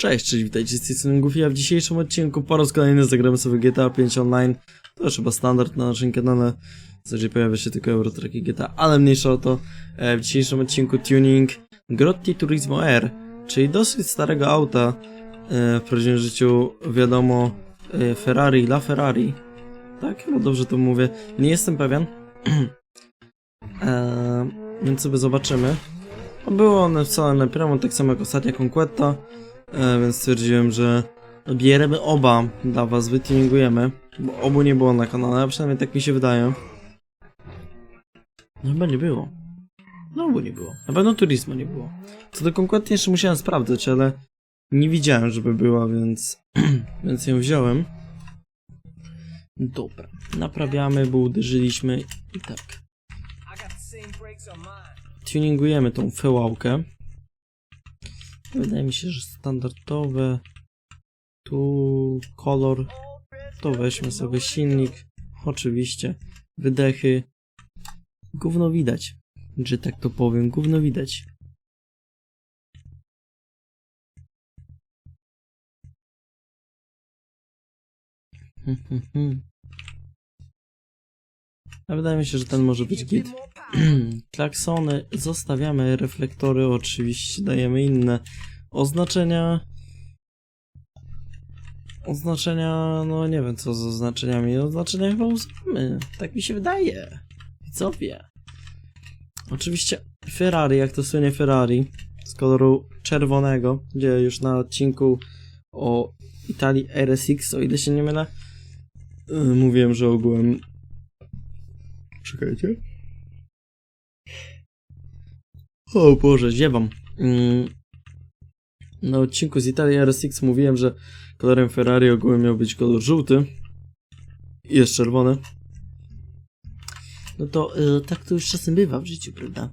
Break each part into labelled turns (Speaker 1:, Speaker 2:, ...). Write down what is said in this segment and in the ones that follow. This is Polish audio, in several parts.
Speaker 1: Cześć, cześć, witajcie z tej strony Goofy, a w dzisiejszym odcinku po raz kolejny zagramy sobie GTA 5 Online. To już chyba standard na naszym kanale. W zasadzie pojawia się tylko Eurotraki GTA, ale mniejsza o to. E, W dzisiejszym odcinku tuning Grotti Turismo R, czyli dosyć starego auta e, w prawdziwym życiu, wiadomo, e, Ferrari, La Ferrari. Tak, chyba dobrze to mówię. Nie jestem pewien. e, więc sobie zobaczymy. Było one wcale na tak samo jak ostatnia Conquetta. E, więc stwierdziłem, że bierzemy oba dla was, wytuningujemy, bo obu nie było na kanale, a przynajmniej tak mi się wydaje. No chyba nie było. No obu nie było. Na pewno Turismo nie było. Co do Conquety jeszcze musiałem sprawdzać, ale nie widziałem, żeby była, więc, więc ją wziąłem. Dobra, naprawiamy, bo uderzyliśmy i tak. Tuningujemy tą fełałkę. Wydaje mi się, że standardowe. Tu kolor. To weźmy sobie silnik. Oczywiście. Wydechy. Gówno widać. Że tak to powiem, gówno widać. A wydaje mi się, że ten może być git. Klaksony zostawiamy, reflektory oczywiście dajemy inne. Oznaczenia... Oznaczenia, no nie wiem co z oznaczeniami. Oznaczenia chyba uznamy. Tak mi się wydaje. Widzowie. Oczywiście Ferrari, jak to słynie Ferrari, z koloru czerwonego, gdzie już na odcinku o Italii RSX, o ile się nie mylę, yy, mówiłem, że ogółem... Czekajcie. O Boże, ziewam. Mm. Na odcinku z Italii RSX mówiłem, że kolorem Ferrari ogółem miał być kolor żółty. I jest czerwony. No to y, tak to już czasem bywa w życiu, prawda?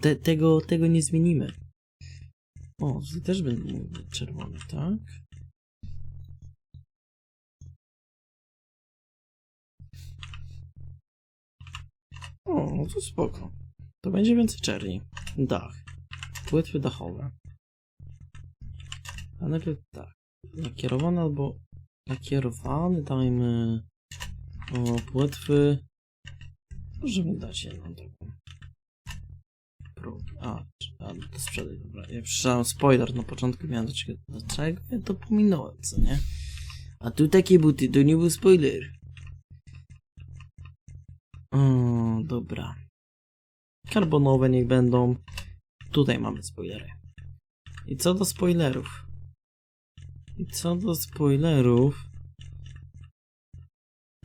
Speaker 1: Te, tego, tego nie zmienimy. O, też być czerwony, tak? O, no to spoko. To będzie więcej czerni. Dach. Płetwy dachowe. A najpierw tak. Lakierowany albo... Lakierowany dajmy... O, płetwy... Możemy dać jedną taką. Prób. A, a to sprzedaj, dobra. Ja przeczytałem spoiler na początku, miałem do czego... Ja to pominąłem, co nie? A tu takie buty, to nie był spoiler. Dobra. Karbonowe niech będą. Tutaj mamy spoilery. I co do spoilerów? I co do spoilerów?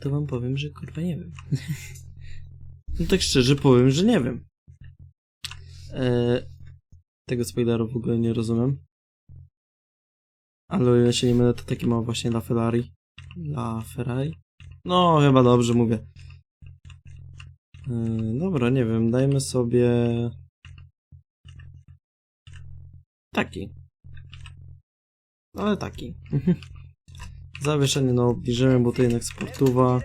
Speaker 1: To wam powiem, że kurwa nie wiem. no tak szczerze powiem, że nie wiem. Eee, tego spoileru w ogóle nie rozumiem. Ale o ile się nie mylę, to taki ma właśnie dla Ferrari. Dla Ferrari? No, chyba dobrze mówię. Yy, dobra, nie wiem, dajmy sobie... Taki. Ale taki. Zawieszenie na obniżeniu, bo to jednak sportowa.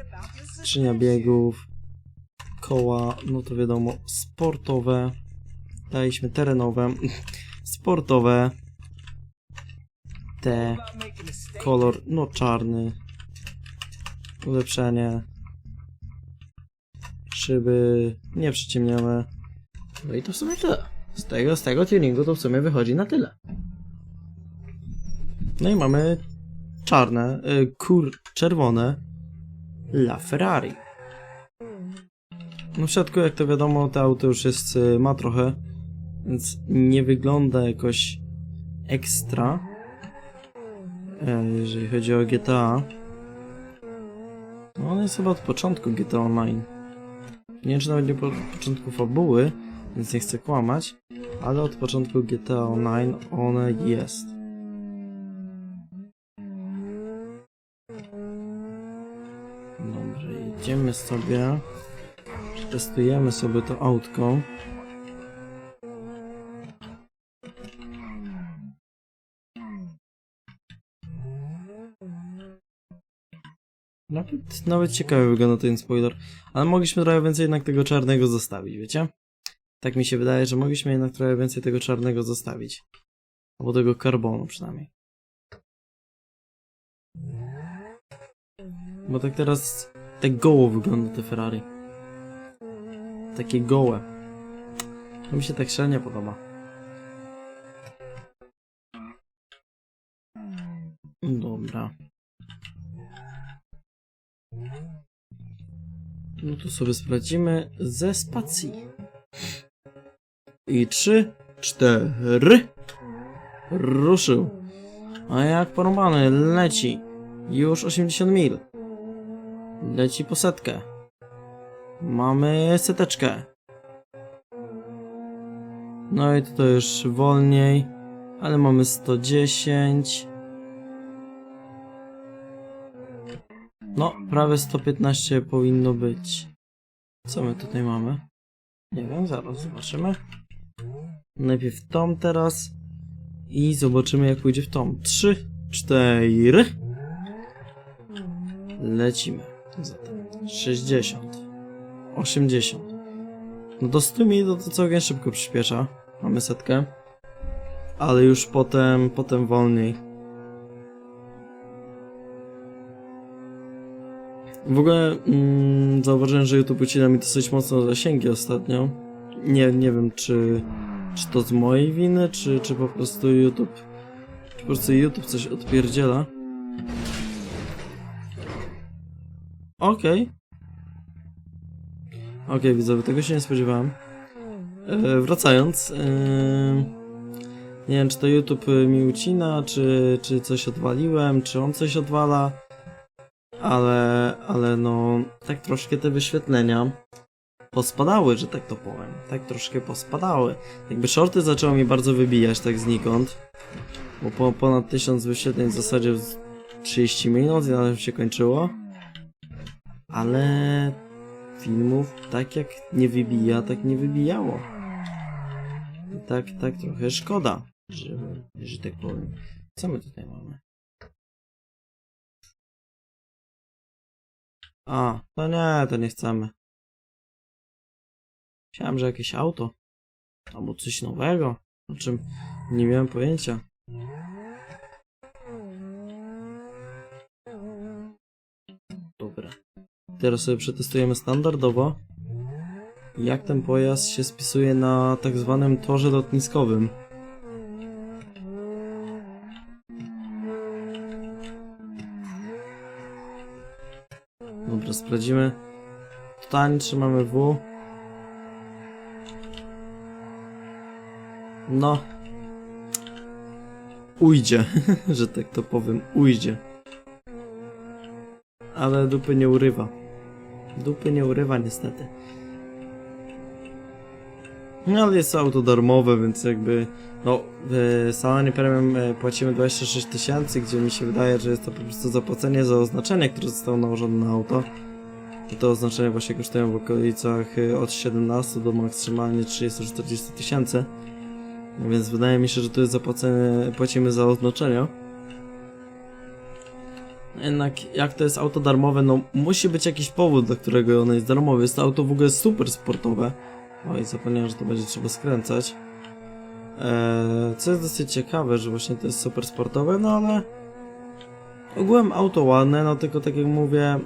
Speaker 1: Skrzynia biegów. Koła, no to wiadomo, sportowe. Daliśmy terenowe. sportowe. Te. Kolor, no czarny. Ulepszenie szyby nie przyciemnione. No i to w sumie tyle. Z tego, z tego tuningu to w sumie wychodzi na tyle. No i mamy czarne, y, kur, czerwone La Ferrari. No w środku, jak to wiadomo, to auto już jest, y, ma trochę, więc nie wygląda jakoś ekstra, e, jeżeli chodzi o GTA. No on jest chyba od początku GTA Online. Nie wiem, czy nawet nie po początku fabuły, więc nie chcę kłamać, ale od początku GTA Online one jest. Dobrze, jedziemy sobie. Testujemy sobie to autko. Nawet, nawet ciekawy wygląda ten spoiler. Ale mogliśmy trochę więcej jednak tego czarnego zostawić, wiecie? Tak mi się wydaje, że mogliśmy jednak trochę więcej tego czarnego zostawić. Albo tego karbonu przynajmniej. Bo tak teraz tak goło wygląda te Ferrari. Takie gołe. To mi się tak średnio podoba. To sobie sprawdzimy ze spacji. I trzy, cztery. Ruszył. A jak porąbany, leci. Już 80 mil. Leci po setkę. Mamy seteczkę. No i to już wolniej. Ale mamy 110. No, prawie 115 powinno być. Co my tutaj mamy? Nie wiem, zaraz zobaczymy. Najpierw tom teraz. I zobaczymy jak pójdzie w tom. 3, 4. Lecimy. Zatem 60. 80. No do 100 minut to całkiem szybko przyspiesza. Mamy setkę. Ale już potem, potem wolniej. W ogóle mm, zauważyłem, że YouTube ucina mi dosyć mocno zasięgi ostatnio. Nie, nie wiem, czy, czy to z mojej winy, czy, czy po prostu YouTube. Czy po prostu YouTube coś odpierdziela. Okej. Okej, widzowie, tego się nie spodziewałem. E, wracając. E, nie wiem, czy to YouTube mi ucina, czy, czy coś odwaliłem, czy on coś odwala. Ale, ale no, tak troszkę te wyświetlenia pospadały, że tak to powiem. Tak troszkę pospadały. Jakby shorty zaczęły mi bardzo wybijać tak znikąd. Bo po, ponad 1000 wyświetleń w zasadzie w 30 minut i na tym się kończyło. Ale filmów tak jak nie wybija, tak nie wybijało. I tak, tak trochę szkoda, że, że tak powiem. Co my tutaj mamy? A, to nie, to nie chcemy. Myślałem, że jakieś auto. Albo coś nowego, o czym nie miałem pojęcia. Dobra. Teraz sobie przetestujemy standardowo, jak ten pojazd się spisuje na tak zwanym torze lotniskowym. Sprawdzimy. Totalnie trzymamy W. No. Ujdzie, że tak to powiem, ujdzie. Ale dupy nie urywa. Dupy nie urywa niestety. No ale jest to auto darmowe, więc jakby no w salonie premium e, płacimy 26 tysięcy, gdzie mi się wydaje, że jest to po prostu zapłacenie za oznaczenie, które zostało nałożone na auto. Te oznaczenia właśnie kosztują w okolicach e, od 17 do maksymalnie 30-40 tysięcy. No Więc wydaje mi się, że to jest zapłacenie, płacimy za oznaczenia. Jednak jak to jest auto darmowe, no musi być jakiś powód, dla którego ono jest darmowe. Jest to auto w ogóle super sportowe. Oj, zapomniałem, że to będzie trzeba skręcać. Eee, co jest dosyć ciekawe, że właśnie to jest super sportowe, no ale ogółem auto ładne, no tylko tak jak mówię,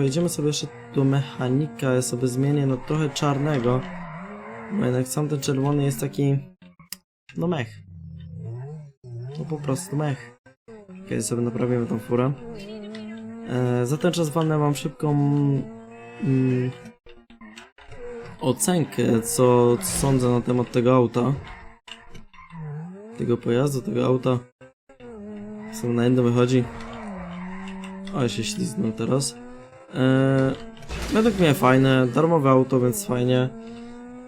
Speaker 1: pojedziemy sobie jeszcze do mechanika, ja sobie zmienię no trochę czarnego, bo jednak sam ten czerwony jest taki, no mech. To po prostu mech. Kiedy sobie naprawimy tą furę. E, za ten czas walnę wam szybką mm, ocenkę, co, co sądzę na temat tego auta. Tego pojazdu, tego auta. Co na jedno wychodzi. O, się śliznął teraz. E, według mnie fajne, darmowe auto, więc fajnie.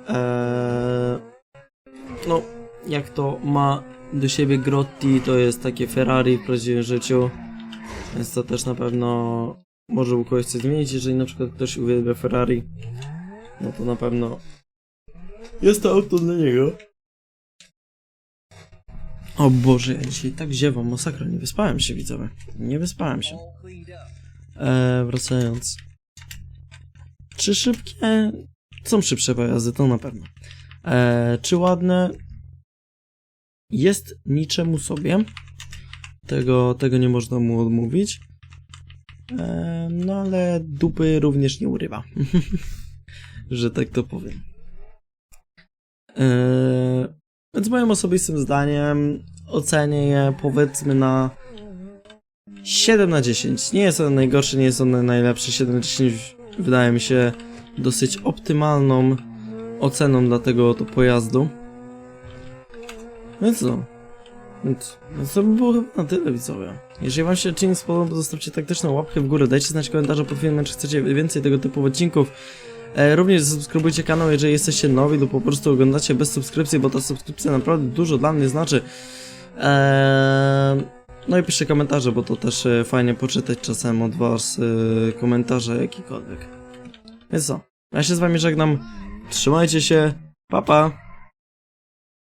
Speaker 1: E, no, jak to ma do siebie Grotti, to jest takie Ferrari w prawdziwym życiu. Więc to też na pewno może u kogoś coś zmienić, jeżeli na przykład ktoś uwielbia Ferrari. No to na pewno jest to auto dla niego. O Boże, ja dzisiaj tak ziewam, masakra, nie wyspałem się widzowie. Nie wyspałem się. Eee, wracając. Czy szybkie? Są szybsze pojazdy, to na pewno. Eee, czy ładne? Jest niczemu sobie. Tego, tego nie można mu odmówić. E, no ale dupy również nie urywa. że tak to powiem. E, więc moim osobistym zdaniem ocenię je powiedzmy na 7 na 10. Nie jest on najgorszy, nie jest on najlepszy. 7 na 10 wydaje mi się dosyć optymalną oceną dla tego oto pojazdu. Więc no. Więc, więc to by było chyba na tyle widzowie. Jeżeli wam się odcinek spodobał, zostawcie taktyczną łapkę w górę, dajcie znać w komentarzu pod filmem, czy chcecie więcej tego typu odcinków. E, również zasubskrybujcie kanał, jeżeli jesteście nowi lub po prostu oglądacie bez subskrypcji, bo ta subskrypcja naprawdę dużo dla mnie znaczy. Eee, no i piszcie komentarze, bo to też e, fajnie poczytać czasem od was e, komentarze jakikolwiek. Więc co, ja się z wami żegnam, trzymajcie się, pa pa!